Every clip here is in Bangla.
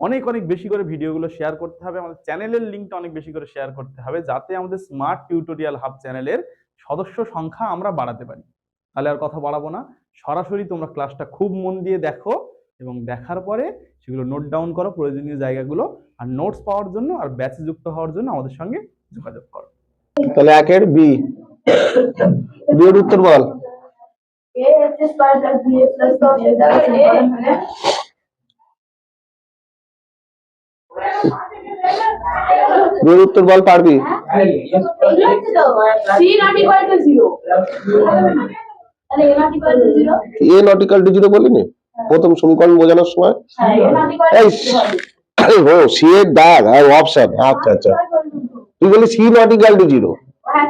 অনেক অনেক বেশি করে ভিডিওগুলো শেয়ার করতে হবে আমাদের চ্যানেলের লিঙ্কটা অনেক বেশি করে শেয়ার করতে হবে যাতে আমাদের স্মার্ট টিউটোরিয়াল হাব চ্যানেলের সদস্য সংখ্যা আমরা বাড়াতে পারি তাহলে আর কথা বাড়াবো না সরাসরি তোমরা ক্লাসটা খুব মন দিয়ে দেখো এবং দেখার পরে সেগুলো নোট ডাউন করো প্রয়োজনীয় জায়গাগুলো আর নোটস পাওয়ার জন্য আর ব্যাচে যুক্ত হওয়ার জন্য আমাদের সঙ্গে যোগাযোগ করো তাহলে একের বি বি এর উত্তর বল A x square plus b x plus দশ এটা সমীকরণ হলে বি এর উত্তর বল পারবি c not equal to 0 তাহলে a not equal to 0 a not equal to zero বলিনি প্রথম সমীকরণ বোঝানোর সময়? a not equal এই to 0 ও সি এর দাগ আর অপশন আচ্ছা আচ্ছা। তুই বলি c to zero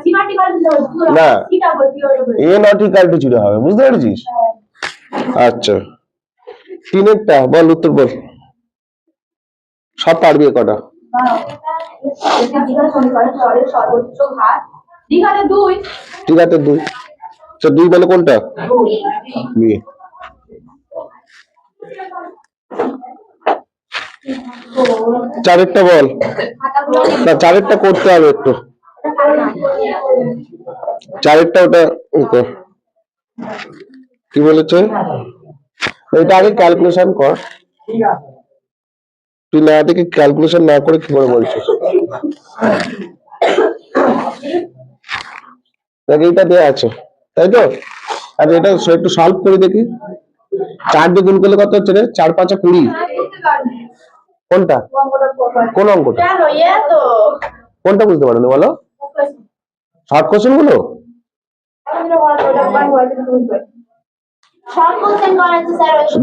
c not equal to 0 না। এ টু জিরো হবে বুঝতে পেরেছিস? আচ্ছা। তিনেরটা বল উত্তর বল। সব পারবি কটা। দ্বিঘাত সমীকরণ স্বরের সর্বোচ্চ ঘাত দ্বিঘাতে 2 ঠিক আছে দুই। আচ্ছা দুই মানে কোনটা? চারেরটা বল। না, চারেরটা করতে হবে একটু। চারেরটা ওটা। কি বলেছে? এটা আগে ক্যালকুলেশন কর। তুই না দেখে ক্যালকুলেশন না করে কি করে বলছিস? দেখ এইটা দেওয়া আছে তাই তো? আর এটা একটু সলভ করে দেখি। চার দিয়ে গুণ করলে কত হচ্ছে রে? চার পাঁচা কুড়ি। কোনটা? কোন অঙ্কটা? কোনটা বুঝতে পারোনি বলো? শর্ট কোশ্চেনগুলো?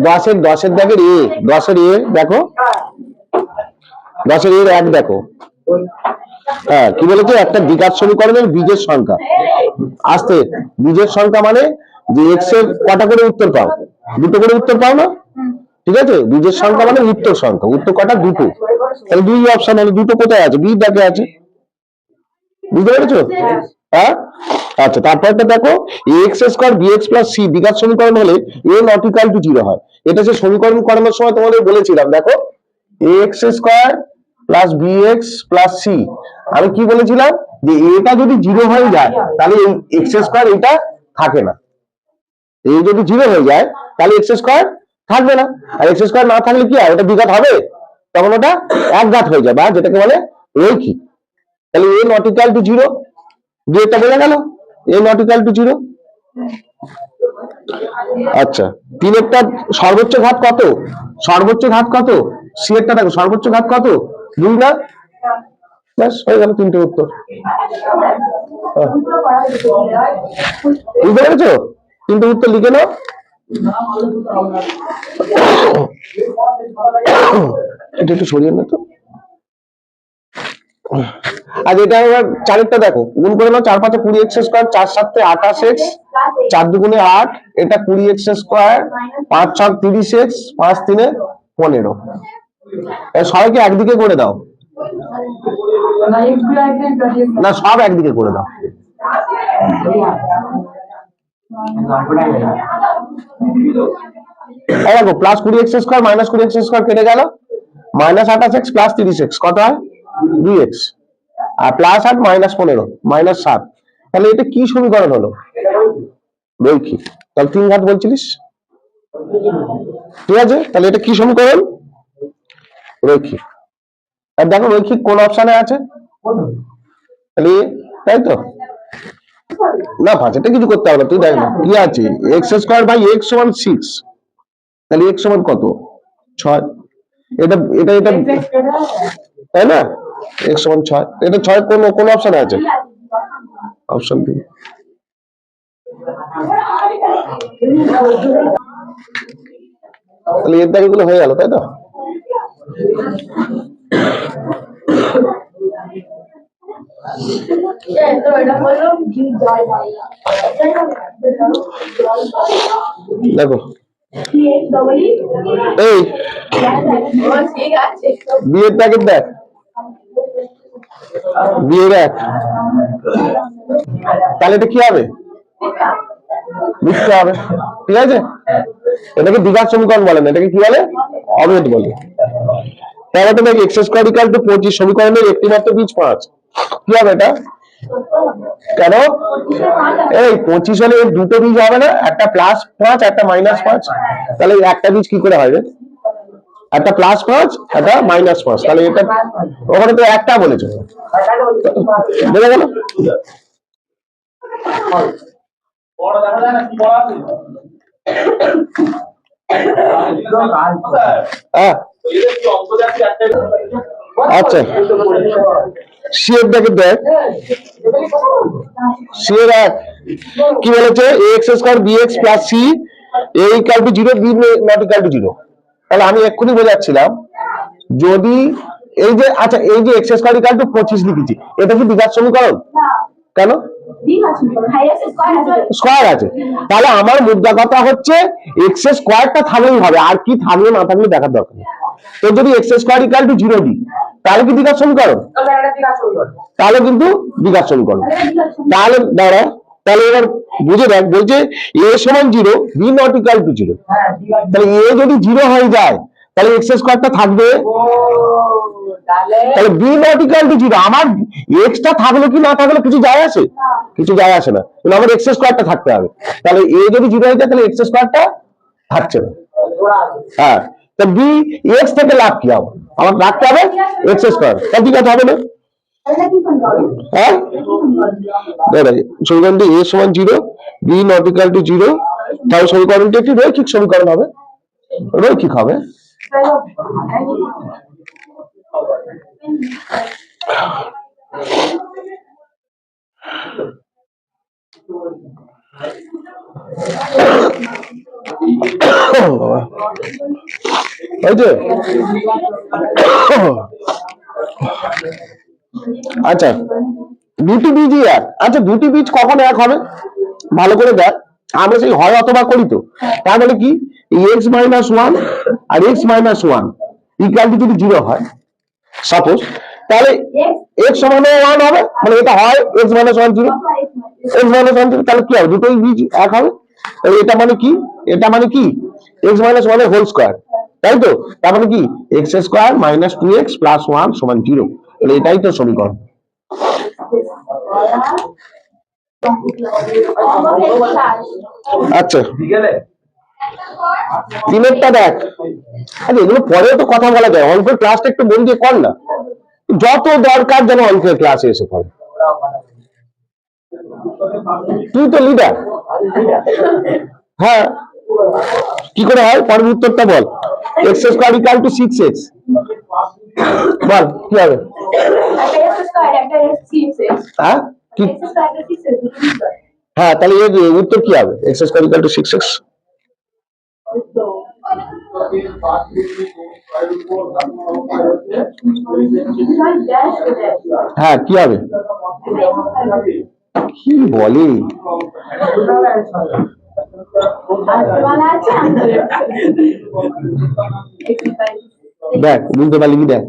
দশের দশের দেখের এ দশের এ দেখো। দশের এর এক দেখো। হ্যাঁ কি বলেছে? একটা দ্বিঘাত সমীকরণের বীজের সংখ্যা। আসতে, বীজের সংখ্যা মানে যে এক্সের কটা করে উত্তর পাও? দুটো করে উত্তর পাও না? ঠিক আছে? বীজের সংখ্যা মানে উত্তর সংখ্যা। উত্তর কটা? দুটো। তাহলে দুই অপশন হলো দুটো কোথায় আছে? বি দেখে আছে। বুঝতে পেরেছ? হ্যাঁ? আচ্ছা তারপরটা দেখো। X square b x plus c দ্বিঘাত সমীকরণ হলে a not equal to zero হয়। এটা সে সমীকরণ করানোর সময় তোমাদের বলেছিলাম, দেখো। X square plus b x plus c আমি কি বলেছিলাম? যে এটা যদি জিরো হয়ে যায়, তাহলে এই এক্স স্কোয়ার এটা থাকে না। এই যদি জিরো হয়ে যায়, তাহলে এক্স স্কোয়ার থাকবে না। আর এক্স স্কোয়ার না থাকলে কি হয় ওটা দ্বিঘাত হবে? তখন ওটা একঘাত হয়ে যাবে। আর যেটাকে বলে রৈখিক। তাহলে a not equal to zero দুইটা বোঝা গেল? A not equal to zero আচ্ছা তিনেরটা সর্বোচ্চ ঘাত কত? সর্বোচ্চ ঘাত কত? সি এরটা দেখো, সর্বোচ্চ ঘাত কত? দুই না? ব্যাস, হয়ে গেল তিনটে উত্তর। বুঝতে পেরেছ? তিনটে উত্তর লিখে নাও। এটা একটু সরিয়ে না তো। আর এটা আবার চারেরটা দেখো, গুণ করে নাও, চার পাঁচে কুড়ি এক্স স্কোয়ার, চার সাতে আঠাশ এক্স, চার দুগুণে আট, এটা কুড়ি এক্স স্কোয়ার, পাঁচ ছক তিরিশ এক্স, পাঁচ তিনে পনেরো। সবাইকে একদিকে করে দাও। না, সব একদিকে করে দাও। দেখো প্লাস কুড়ি এক্স স্কোয়ার মাইনাস কুড়ি এক্স স্কোয়ার কেটে গেল। মাইনাস আঠাশ এক্স প্লাস তিরিশ এক্স কত হয়? দুই এক্স আর প্লাস আট মাইনাস পনেরো মাইনাস সাত। তাহলে এটা কি সমীকরণ হলো? রৈখিক তাহলে তিন ঘাত বলছিলিস? ঠিক আছে? তাহলে এটা কি সমীকরণ? রৈখিক। আর দেখো রৈখিক কোন অপশানে আছে? তাই তো? না ভাষাটা কিছু করতে হবে তুই দেখ না, কি আছে? এক্স স্কোয়ার বাই এক্স সমান সিক্স তাহলে এক্স সমান কত? ছয়। এটা এটা এটা, তাই না? এক্স সমান ছয়, এটা ছয় কোন কোন অপশনে আছে? অপশন বি তাহলে এর দাগেগুলো হয়ে গেল, তাই তো? দেখো। এই বিয়ের প্যাকেট দেখ। বিয়ের এক। তাহলে এটা কি হবে? লিখতে হবে। ঠিক আছে? এটাকে দ্বিঘাত সমীকরণ বলে না, এটাকে কি বলে? অবেদ বলে। তাহলে তো দেখ এক্স স্কোয়ার ইকাল টু পঁচিশ সমীকরণের একটি মাত্র বীজ পাঁচ কি হবে এটা? কেন? এই পঁচিশ হলে দুটো বীজ হবে না, একটা প্লাস পাঁচ, একটা মাইনাস পাঁচ। তাহলে একটা বীজ কি করে হয় রে? একটা প্লাস পাঁচ, একটা মাইনাস পাঁচ। তাহলে এটা ওখানে তো একটা বলেছে। বোঝা গেল? কি আচ্ছা। দেখে কি বলেছে? Square b x plus c a zero b not to zero তাহলে আমি এক্ষুনি বোঝাচ্ছিলাম, যদি এই যে আচ্ছা এই যে এক্স স্কোয়ার ইকাল টু পঁচিশ লিখেছি, এটা কি দ্বিঘাত সমীকরণ? কেন? স্কয়ার আছে তাহলে আমার মুদ্রা কথা হচ্ছে এক্স স্কোয়ারটা থাকলেই হবে আর কি থাকলে না থাকলে দেখার দরকার নেই। তো যদি x square equal to zero দিই তাহলে কি দ্বিঘাত সমীকরণ? তাহলে কিন্তু দ্বিঘাত সমীকরণ। তাহলে দাঁড়া তাহলে এবার বুঝে দেখ বলছে এ সমান zero b not equal to zero তাহলে এ যদি জিরো হয়ে যায় তাহলে এক্স স্কোয়ারটা থাকবে তাহলে b not equal to zero আমার এক্সটা থাকল কি না থাকল কিছু যায় আসে? কিছু যায় আসে না। কিন্তু আমার এক্স স্কোয়ারটা থাকতে হবে। তাহলে এ যদি জিরো হয়ে যায় তাহলে এক্স স্কোয়ারটা থাকছে না। হ্যাঁ। তা বি এক্স থেকে লাভ কি হবে? আমার রাখতে হবে? এক্স স্কোয়ার তা ঠিক আছে হবে না হ্যাঁ? সমীকরণটি এ সমান zero b not equal to zero তাহলে সমীকরণটি একটি রৈখিক সমীকরণ হবে। রৈখিক হবে? আচ্ছা দুটি বীজই এক। আচ্ছা দুটি বীজ কখন এক হবে? ভালো করে দেখ। আমরা সেই হয় অথবা করি তো। তার মানে কি? এক্স মাইনাস ওয়ান আর এক্স মাইনাস ওয়ান ইকুয়াল যদি জিরো হয় সাপোজ তাহলে এক্স সমান ওয়ান হবে মানে এটা হয় x minus one zero x minus one zero তাহলে কি হবে? দুটোই বীজ এক হবে। এটা মানে কি? এটা মানে কি? X minus one whole square তাই তো? তার মানে কি? X square minus two x plus one সমান জিরো তাহলে এটাই তো সমীকরণ। আচ্ছা। তিনেরটা দেখ। আরে এগুলো পরেও তো কথা বলা যায়। অঙ্কের ক্লাসটা একটু মন দিয়ে কর না। যত দরকার যেন অঙ্কের ক্লাসে এসে পড়ে। তুই তো লিডার হ্যাঁ। কি করে হয়? পরের উত্তরটা বল। X square equal to six x বল কি হবে? হ্যাঁ? হ্যাঁ তাহলে এর উত্তর কি হবে? X square equal to six x হ্যাঁ কি হবে? কি বলে? দেখ বুঝতে পারলি কি দেখ?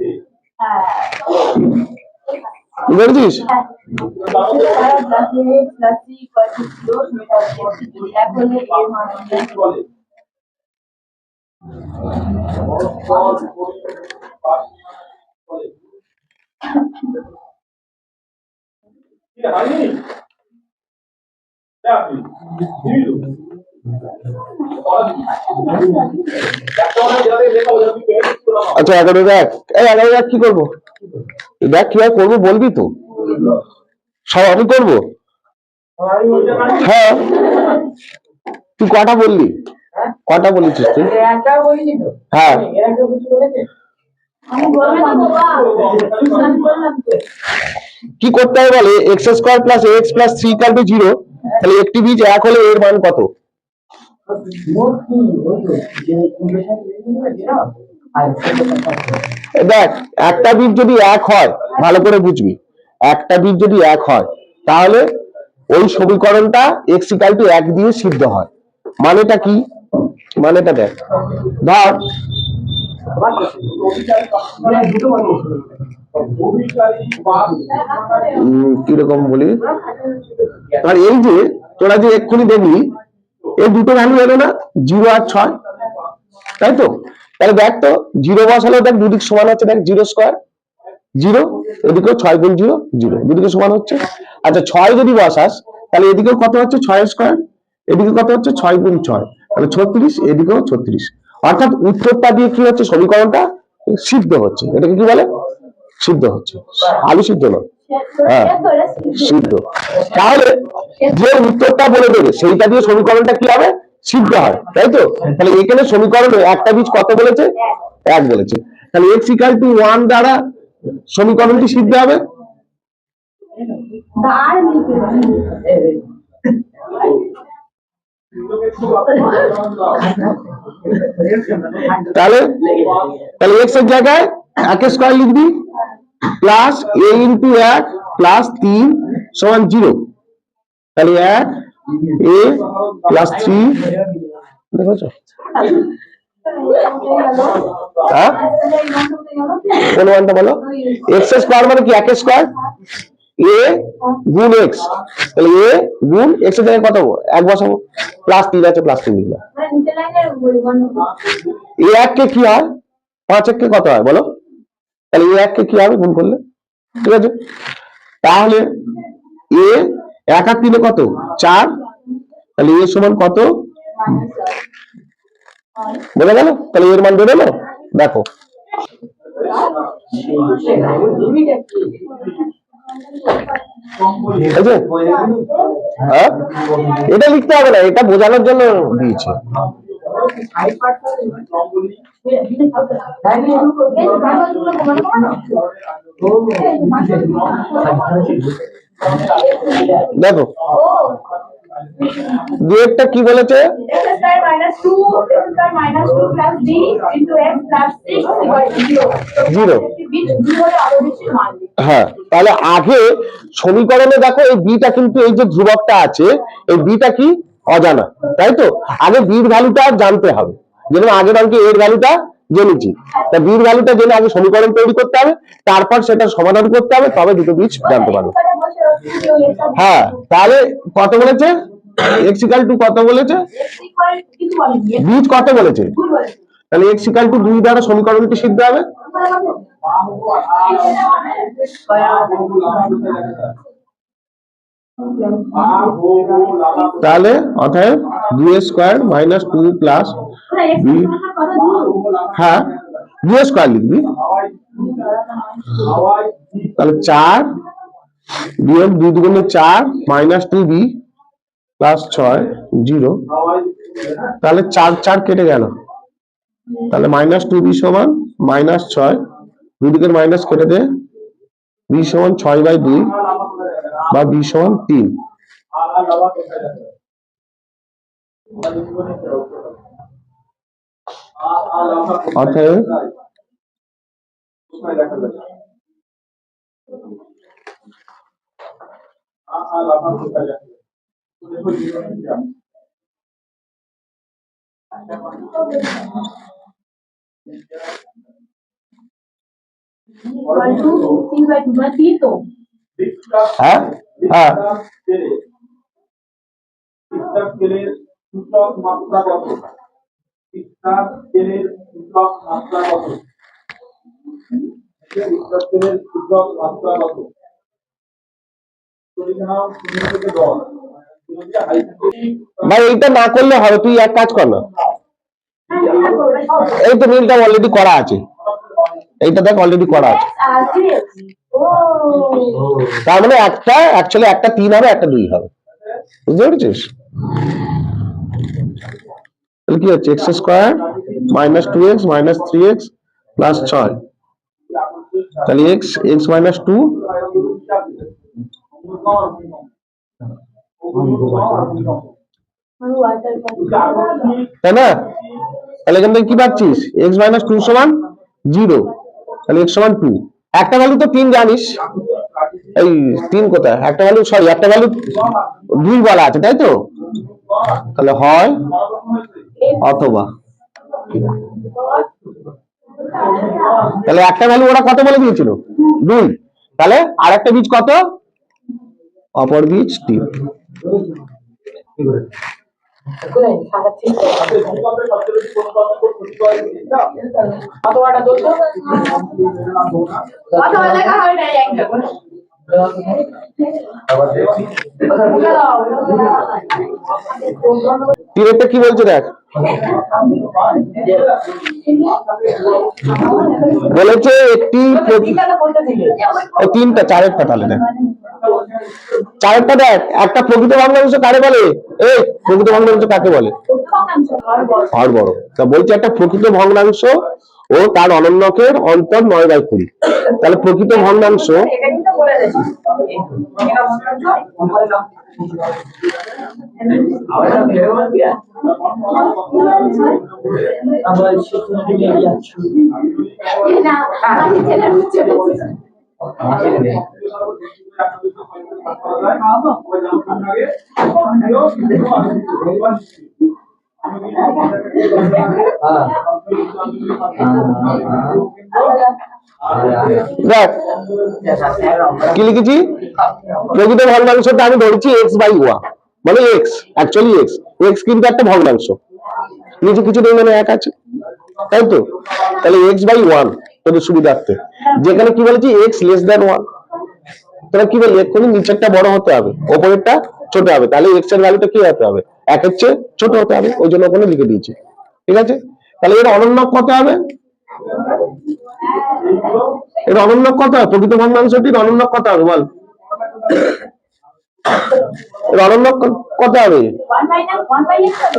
আচ্ছা এগারো দেখ। এই এগারো দেখ, কি করব? দেখ, কি আর করব, বলবি তো। সব আমি করব? হ্যাঁ। তুই কটা বললি? কটা বলেছিস তুই? হ্যাঁ। কি করতে হবে বলে? X square plus x plus three to zero তাহলে একটি বীজ এক হলে এর মান কত? দেখ একটা বীজ যদি এক হয় ভালো করে বুঝবি একটা বীজ যদি এক হয় তাহলে ওই সমীকরণটা এক্স ইকাল টু এক দিয়ে সিদ্ধ হয়। মানেটা কি? মানেটা দেখ। ধর। কীরকম বলি? আর এই যে, তোরা যে এক্ষুনি দেখলি, এই দুটো ভ্যালু এলো না জিরো আর ছয়। তাই তো? তাহলে দেখ তো জিরো বসালে দেখ দুদিক সমান হচ্ছে, দেখ জিরো স্কোয়ার জিরো এদিকেও ছয় গুণ জিরো জিরো দুদিকে সমান হচ্ছে। আচ্ছা ছয় যদি বসাস তাহলে এদিকেও কত হচ্ছে? ছয় স্কোয়ার এদিকে কত হচ্ছে? ছয় গুণ ছয়। তাহলে ছত্রিশ, এদিকেও ছত্রিশ। অর্থাৎ উত্তরটা দিয়ে কি হচ্ছে? সমীকরণটা সিদ্ধ হচ্ছে। এটাকে কি বলে? সিদ্ধ হচ্ছে। আলু সিদ্ধ নয়। হ্যাঁ সিদ্ধ। তাহলে যে উত্তরটা বলে দেবে, সেইটা দিয়ে সমীকরণটা কি হবে? সিদ্ধ হয়। তাই তো? তাহলে এখানে সমীকরণে একটা বীজ কত বলেছে? এক বলেছে। তাহলে এক্স ইকাল টু ওয়ান দ্বারা সমীকরণটি সিদ্ধ হবে? তাহলে তাহলে এক্সের জায়গায় এক স্কোয়ার লিখবি প্লাস এ ইন্টু এক প্লাস তিন সমান জিরো তাহলে এক এ প্লাস থ্রি দেখেছ? কোন মানটা বলো? এক্স স্কোয়ার মানে কি এক স্কোয়ার এ গুণ এক্স তাহলে এ গুণ এক্সের জায়গায় কত এক বসাবো। প্লাস তিন আছে প্লাস তিন লিখলাম এ এককে কি হয়? পাঁচ এককে কত হয়? বলো। তাহলে এ এককে কি হবে? গুণ করলে। ঠিক আছে? তাহলে এ এক আর তিনে কত? চার। তাহলে এ সমান কত? বোঝা গেল? তাহলে এর মান বেরোলো? দেখো। হ্যাঁ? এটা লিখতে হবে না এটা বোঝানোর জন্য দিয়েছে। দেখো দুয়েরটা কি বলেছে x square minus 2 x square minus 2 plus b x 6 0 Zero. বিট দুটোর আরও বেশি দিই। হ্যাঁ তাহলে আগে সমীকরণে দেখো এই বিটা কিন্তু এই যে ধ্রুবকটা আছে এই বিটা কি অজানা তাই তো আগে বির ভ্যালুটা জানতে হবে যেমন আগের অঙ্কে এর ভ্যালুটা জেনেছি। তা বির ভ্যালুটা জেনে আগে সমীকরণ তৈরি করতে হবে, তারপর সেটা সমাধান করতে হবে, তবে দুটো বীজ জানতে পারবে। হ্যাঁ তাহলে কত বলেছে? এক্স টু কত বলেছে? বীজ কত বলেছে? তাহলে এক্স টু দুই দ্বারা সমীকরণটি সিদ্ধ হবে। তাহলে অতএব দুই স্কোয়ার মাইনাস টু প্লাস হ্যাঁ? দুই স্কোয়ার লিখবি। তাহলে চার বিয়োগ দুই দুগুণে চার মাইনাস টু বি প্লাস ছয় জিরো তাহলে চার চার কেটে গেল। তাহলে মাইনাস টু বি সমান মাইনাস ছয় দুই দিকের মাইনাস কেটে দে। বি সমান ছয় বাই দুই বা বি সমান তিন। অতএব equal to 3 by 2 মানে 3 তো হ্যাঁ হ্যাঁ শিক্ষা স্কেলের সূচক মাত্রা কত স্কেলের সূচক মাত্রা কত? সূচক মাত্রা কত? ভাই, এইটা না করলে হবে তুই এক কাজ কর না। এই তো মিলটা অলরেডি করা আছে। এইটা দেখ অলরেডি করা আছে। আর 3x ও তার মানে একটা অ্যাকচুয়ালি একটা তিন হবে, একটা দুই হবে। বুঝতে পেরেছিস? তাহলে কি হচ্ছে? X square minus two x minus three x plus ছয়। তাহলে এক্স এক্স মাইনাস টু তাই না? তাহলে এখান থেকে কি পাচ্ছিস? এক্স মাইনাস টু সমান জিরো তাহলে এক্স সমান টু একটা ভ্যালু তো তিন জানিস। এই তিন কোথায়? একটা ভ্যালু সরি একটা ভ্যালু দুই বলা আছে, তাই তো? তাহলে হয় অথবা। তাহলে একটা ভ্যালু ওরা কত বলে দিয়েছিল? দুই। তাহলে আর একটা বীজ কত? অপর বীজ একদম তিনেরটা কি বলছে দেখ? বলেছে একটি তিনটা চারের তাহলে দেখ। চারেরটা দেখ একটা প্রকৃত ভগ্নাংশ কারে বলে? এই প্রকৃত ভগ্নাংশ কাকে বলে? আর বড় তা বলছে একটা প্রকৃত ভগ্নাংশ ও তার অনন্যকের অন্তর নয় বাই কুড়ি তাহলে প্রকৃত ভগ্নাংশ না আমি ছেলের উচ্চ দেখ, কি লিখেছি? প্রকৃত ভগ্নাংশটা আমি ধরেছি এক্স বাই ওয়ান মানে এক্স অ্যাকচুয়ালি এক্স এক্স কিন্তু একটা ভগ্নাংশ নিচে কিছু নেই মানে এক আছে। তাই তো? তাহলে এক্স বাই ওয়ান তোদের সুবিধার্থে। যেখানে কি বলেছি এক্স লেস দ্যান ওয়ান তাহলে কি বলি, এক্ষুনি নিচেরটা বড় হতে হবে, ওপরেরটা ছোট হবে। তাহলে এক্সের ভ্যালুটা কি হতে হবে? একের হচ্ছে ছোট হতে হবে, ওই জন্য ওখানে লিখে দিয়েছি। ঠিক আছে? তাহলে এর অনন্য কত হবে? এর অনন্য কত হবে? প্রকৃত ভগ্নাংশটির অনন্য কত হবে? বল। এর অনন্য কত হবে?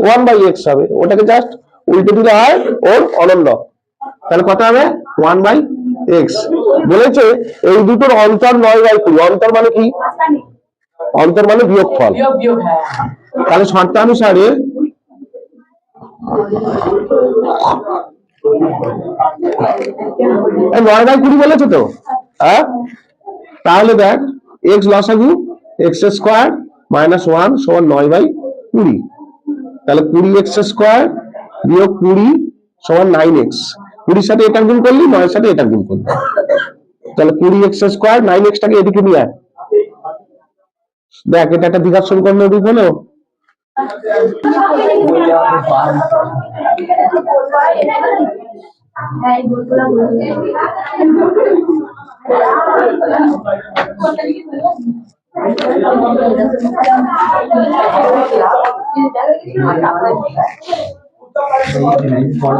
ওয়ান বাই এক্স হবে। ওটাকে জাস্ট উল্টে দিলে হয় ওর অনন্য। তাহলে কত হবে? ওয়ান বাই এক্স বলেছে এই দুটোর অন্তর নয় বাই কুড়ি। অন্তর মানে কি? অন্তর মানে বিয়োগফল। তাহলে শর্তানুসারে নয় বাই কুড়ি বলেছে তো? হ্যাঁ? তাহলে দেখ এক্স লসাগু এক্স স্কোয়ার মাইনাস ওয়ান সমান নয় বাই কুড়ি। তাহলে কুড়ি এক্স স্কোয়ার বিয়োগ কুড়ি সমান নাইন এক্স কুড়ির সাথে এটা গুণ করলি, নয়ের সাথে এটা গুণ করলি। তাহলে কুড়ি এক্স স্কোয়ার নাইন এক্সটাকে এদিকে নিয়ে দেখ, এটা একটা দ্বিঘাত সমীকরণের রূপ হলো। হ্যাঁ এই বইগুলো বলছি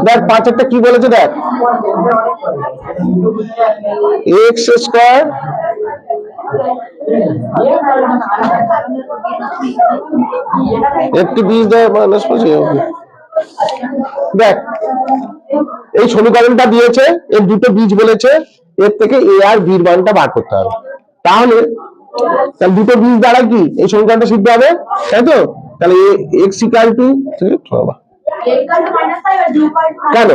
দেখ পাঁচেরটা কি বলেছে দেখ। এক্স স্কোয়ার একটি বীজ দেয় মাইনাস পাঁচ দেখ, এই সমীকরণটা দিয়েছে, এর দুটো বীজ বলেছে, এর থেকে এ আর বির মানটা বার করতে হবে। তাহলে তাহলে দুটো বীজ দ্বারা কি এই সমীকরণটা সিদ্ধ হবে? তাই তো? তাহলে এক্স ইকাল টু বাবা কেন?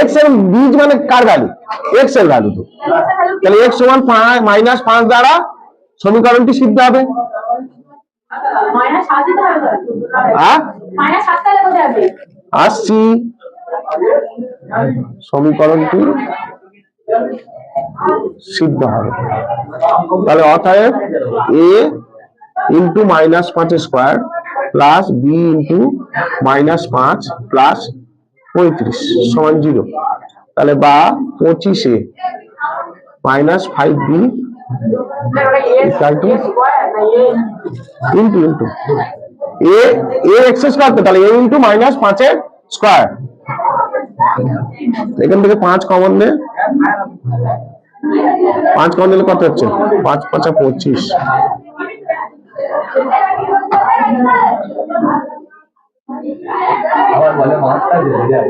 এক্সের বীজ মানে কার ভ্যালু এক্সের ভ্যালু তো। তাহলে এক্স সমান মাইনাস পাঁচ দ্বারা সমীকরণটি সিদ্ধ হবে? আসছি সমীকরণটি সিদ্ধ হবে। তাহলে অতএব এ ইন্টু মাইনাস পাঁচ square plus b into minus পাঁচ প্লাস পঁয়ত্রিশ সমান জিরো তাহলে বা পঁচিশে minus five b into into a a x square তো, তাহলে এ ইন্টু মাইনাস পাঁচের স্কোয়ার এখান থেকে পাঁচ কমন নে পাঁচ কমন নিলে কত হচ্ছে? পাঁচ, পাঁচা পঁচিশ। আবার বলে মাছটা জ্বলে যায়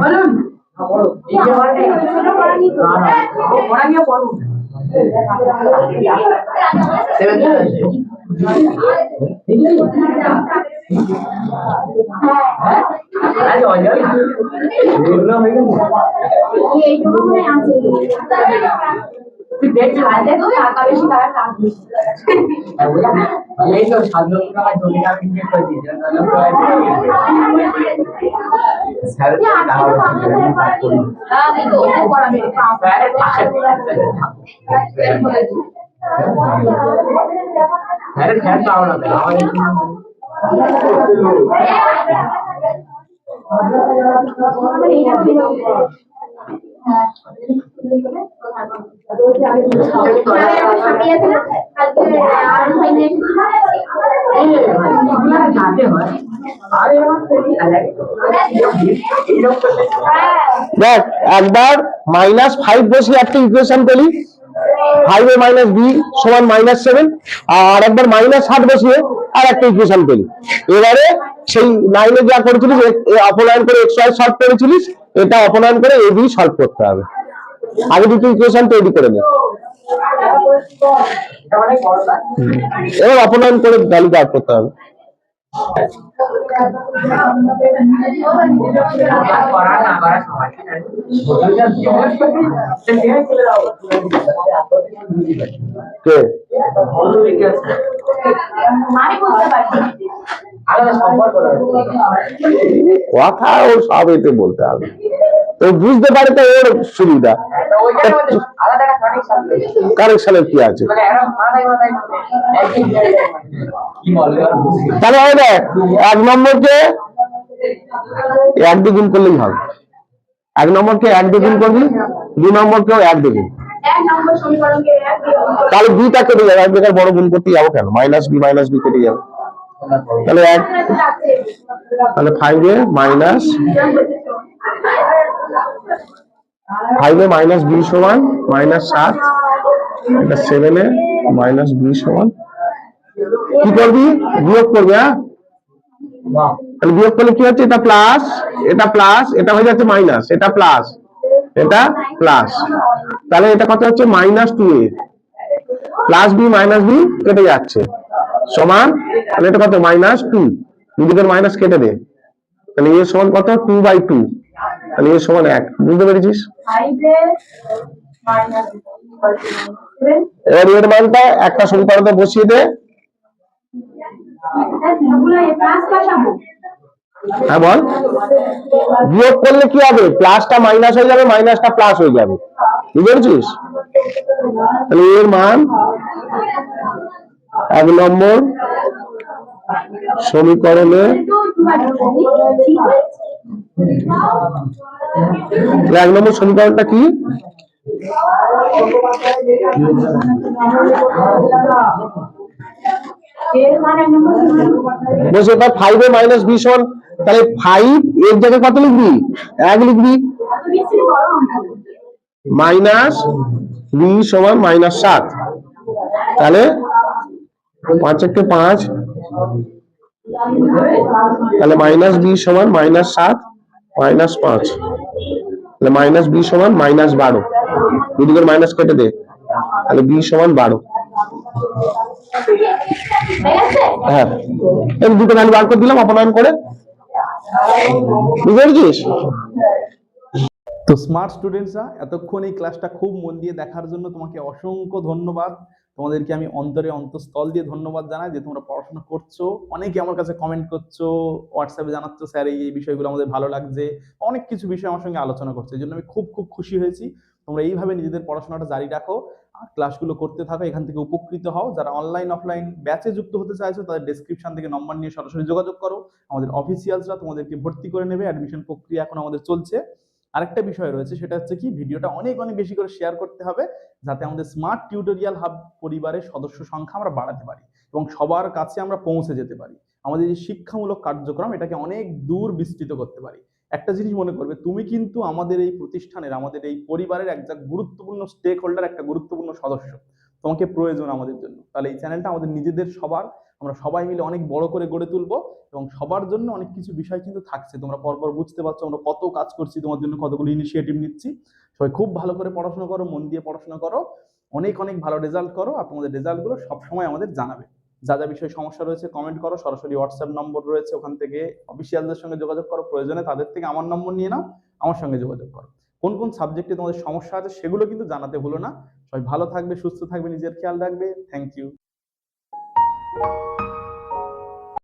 বলুন। পড়া গিয়ে পড়ো এই তো সাত লক্ষ টাকা জমিটা আমি করে দিয়েছিলাম স্যার টাকা বেশি করে আমি কাজ করি হ্যাঁ, স্যারের খ্যাত পাবো না আমাদের জানতে হয় আরে আমার এইরকম করলে দেখ একবার মাইনাস ফাইভ বসিয়ে একটা ইকুয়েশন পেলি এ মাইনাস বি সমান মাইনাস সেভেন আর একবার মাইনাস সাত বসিয়ে আর একটা ইকুয়েশন পেলি। এবারে সেই লাইনে যা করেছিলিস অপনয়ন করে এক্স ওয়াই সলভ করেছিলিস, এটা অপনয়ন করে এ বি সলভ করতে হবে। আগে দুটো ইকুয়েশন তৈরি করে নে। এবার অপনয়ন করে ভ্যালু বার করতে হবে। কে? কথা ওর সব এতে বলতে হবে। তো বুঝতে পারে তো ওর সুবিধা। কারেকশনের কি আছে? মানে তাহলে নম্বরকে এক দ্বিগুণ করলেই হবে। এক নম্বরকে এক দ্বিগুণ করবি দু নম্বরকেও এক দিয়ে গুণ তাহলে বিটা কেটে যাবে এক জায়গায় বড় গুণ করতে যাব কেন? মাইনাস বি মাইনাস বি কেটে যাবে। তাহলে এক। তাহলে ফাইভে মাইনাস ফাইভে মাইনাস বি সমান মাইনাস সাত এটা সেভেনে মাইনাস বি সমান। কি করবি? বিয়োগ করবি হ্যাঁ? তাহলে বিয়োগ করলে কি হচ্ছে? এটা প্লাস এটা প্লাস এটা হয়ে যাচ্ছে মাইনাস এটা প্লাস এটা প্লাস তাহলে এটা কত হচ্ছে? Minus two a plus b minus b কেটে যাচ্ছে। সমান তাহলে এটা কত? মাইনাস টু দুদিকের মাইনাস কেটে দে। তাহলে এ সমান কত? টু বাই টু তাহলে এ সমান এক। বুঝতে পেরেছিস? এবার এর মানটা একটা সমীকরণে বসিয়ে দে। হ্যাঁ বল। বিয়োগ করলে কি হবে? প্লাসটা মাইনাস হয়ে যাবে মাইনাসটা প্লাস হয়ে যাবে। বুঝতে পেরেছিস? তাহলে এর মান এক নম্বর সমীকরণে এক নম্বর সমীকরণটা কি? বলছে, এবার ফাইভ এ মাইনাস বি সমান তাহলে ফাইভ এর জায়গায় কত লিখবি? এক লিখবি? মাইনাস বি সমান মাইনাস সাত। তাহলে পাঁচ একটা পাঁচ, তাহলে মাইনাস বি সমান মাইনাস সাত মাইনাস পাঁচ। তাহলে মাইনাস বি সমান মাইনাস বারো। দুদিকের মাইনাস কেটে দে। তাহলে বি সমান বারো। হ্যাঁ। এই দুটো ভ্যালু বার করে দিলাম অপনয়ন করে। বুঝতে পেরেছিস? তো স্মার্ট স্টুডেন্টসরা এতক্ষণ এই ক্লাসটা খুব মন দিয়ে দেখার জন্য তোমাকে অসংখ্য ধন্যবাদ। তোমাদেরকে আমি অন্তরে অন্তঃস্থল দিয়ে ধন্যবাদ জানাই যে তোমরা পড়াশোনা করছ। অনেকে আমার কাছে কমেন্ট করছ হোয়াটসঅ্যাপে জানাচ্ছ স্যার এই এই বিষয়গুলো আমাদের ভালো লাগছে। অনেক কিছু বিষয় আমার সঙ্গে আলোচনা করছে এই জন্য আমি খুব খুব খুশি হয়েছি। তোমরা এইভাবে নিজেদের পড়াশোনাটা জারি রাখো আর ক্লাসগুলো করতে থাকো, এখান থেকে উপকৃত হও। যারা অনলাইন অফলাইন ব্যাচে যুক্ত হতে চাইছো, তাদের ডেসক্রিপশন থেকে নম্বর নিয়ে সরাসরি যোগাযোগ করো। আমাদের অফিসিয়ালসরা তোমাদেরকে ভর্তি করে নেবে অ্যাডমিশন প্রক্রিয়া এখন আমাদের চলছে। আরেকটা বিষয় রয়েছে, সেটা হচ্ছে কি, ভিডিওটা অনেক অনেক বেশি করে শেয়ার করতে হবে, যাতে আমাদের স্মার্ট টিউটোরিয়াল হাব পরিবারের সদস্য সংখ্যা আমরা বাড়াতে পারি এবং সবার কাছে আমরা পৌঁছে যেতে পারি। আমাদের যে শিক্ষামূলক কার্যক্রম, এটাকে অনেক দূর বিস্তৃত করতে পারি। একটা জিনিস মনে করবে, তুমি কিন্তু আমাদের এই প্রতিষ্ঠানের, আমাদের এই পরিবারের একটা গুরুত্বপূর্ণ স্টেক হোল্ডার একটা গুরুত্বপূর্ণ সদস্য। তোমাকে প্রয়োজন আমাদের জন্য। তাহলে এই চ্যানেলটা আমাদের নিজেদের সবার, আমরা সবাই মিলে অনেক বড় করে গড়ে তুলবো এবং সবার জন্য অনেক কিছু বিষয় কিন্তু থাকছে। তোমরা পরপর বুঝতে পারছ আমরা কত কাজ করছি, তোমার জন্য কতগুলো ইনিশিয়েটিভ নিচ্ছি। সবাই খুব ভালো করে পড়াশোনা করো, মন দিয়ে পড়াশোনা করো। অনেক অনেক ভালো রেজাল্ট করো আর তোমাদের রেজাল্টগুলো সবসময় আমাদের জানাবে। যা যা বিষয়ে সমস্যা রয়েছে কমেন্ট করো। সরাসরি হোয়াটসঅ্যাপ নম্বর রয়েছে, ওখান থেকে অফিসিয়ালদের সঙ্গে যোগাযোগ করো। প্রয়োজনে তাদের থেকে আমার নম্বর নিয়ে নাও, আমার সঙ্গে যোগাযোগ করো। কোন কোন সাবজেক্টে তোমাদের সমস্যা আছে সেগুলো কিন্তু জানাতে ভুলো না। সবাই ভালো থাকবে, সুস্থ থাকবে, নিজের খেয়াল রাখবে। Thank you